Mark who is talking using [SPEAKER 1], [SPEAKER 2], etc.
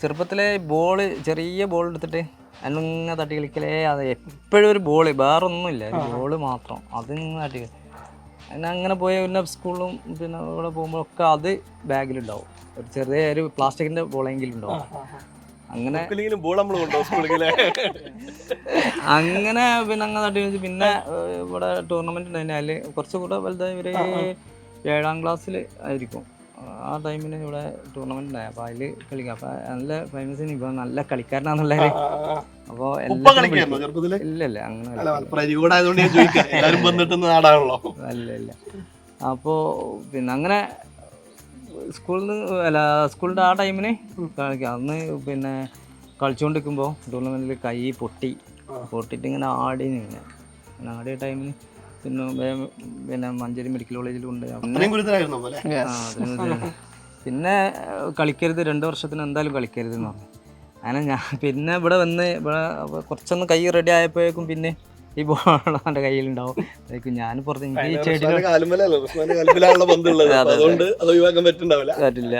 [SPEAKER 1] ചെറുപ്പത്തിലെ ബോൾ ചെറിയ ബോൾ എടുത്തിട്ട് അല്ലെങ്കിൽ തട്ടി കളിക്കലേ അത് എപ്പോഴും ഒരു ബോൾ ഒരു ബോൾ മാത്രം. അതിങ്ങനെ തട്ടി പിന്നെ അങ്ങനെ പോയ പിന്നെ സ്കൂളിലും പിന്നെ ഇവിടെ പോകുമ്പോഴൊക്കെ അത് ബാഗിലുണ്ടാവും. ഒരു ചെറിയ ഒരു പ്ലാസ്റ്റിക്കിന്റെ ബോളെങ്കിലും ഉണ്ടാവും. അങ്ങനെ
[SPEAKER 2] ബോൾ
[SPEAKER 1] അങ്ങനെ പിന്നെ അങ്ങനെ തട്ടി കളിച്ച് പിന്നെ ഇവിടെ ടൂർണമെന്റ് ഉണ്ടായിരുന്നാൽ കുറച്ചുകൂടെ വലുതായി. ഒരു ഏഴാം ക്ലാസ്സിൽ ആയിരിക്കും. ആ ടൈമിന് ഇവിടെ ടൂർണമെന്റ് ഉണ്ടായി. അപ്പൊ അതിൽ കളിക്കാം. അപ്പൊ നല്ല ഫേമസ് ഇപ്പൊ നല്ല കളിക്കാരനാന്നുള്ളത് അപ്പൊ ഇല്ല ഇല്ല. അങ്ങനെ
[SPEAKER 2] അല്ല
[SPEAKER 1] ഇല്ല. പിന്നെ അങ്ങനെ സ്കൂളിൽ നിന്ന് അല്ല സ്കൂളിന്റെ ആ ടൈമിന് കളിക്കാം. അന്ന് പിന്നെ കളിച്ചുകൊണ്ടിരിക്കുമ്പോൾ ടൂർണമെന്റിൽ കൈ പൊട്ടി. പൊട്ടിയിട്ട് ഇങ്ങനെ ആടി ഇങ്ങനെ ആടിയ ടൈമിന് പിന്നെ പിന്നെ മഞ്ചേരി മെഡിക്കൽ കോളേജിലുണ്ട് പിന്നെ കളിക്കരുത്. രണ്ട് വർഷത്തിന് എന്തായാലും കളിക്കരുത് എന്ന് പറഞ്ഞു. അങ്ങനെ ഞാൻ പിന്നെ ഇവിടെ വന്ന് ഇവിടെ കുറച്ചൊന്ന് കൈ റെഡി ആയപ്പോഴേക്കും പിന്നെ ഈ ബോൾ എന്റെ കയ്യിലുണ്ടാവും. ഞാൻ പുറത്ത് എനിക്ക് പറ്റില്ല.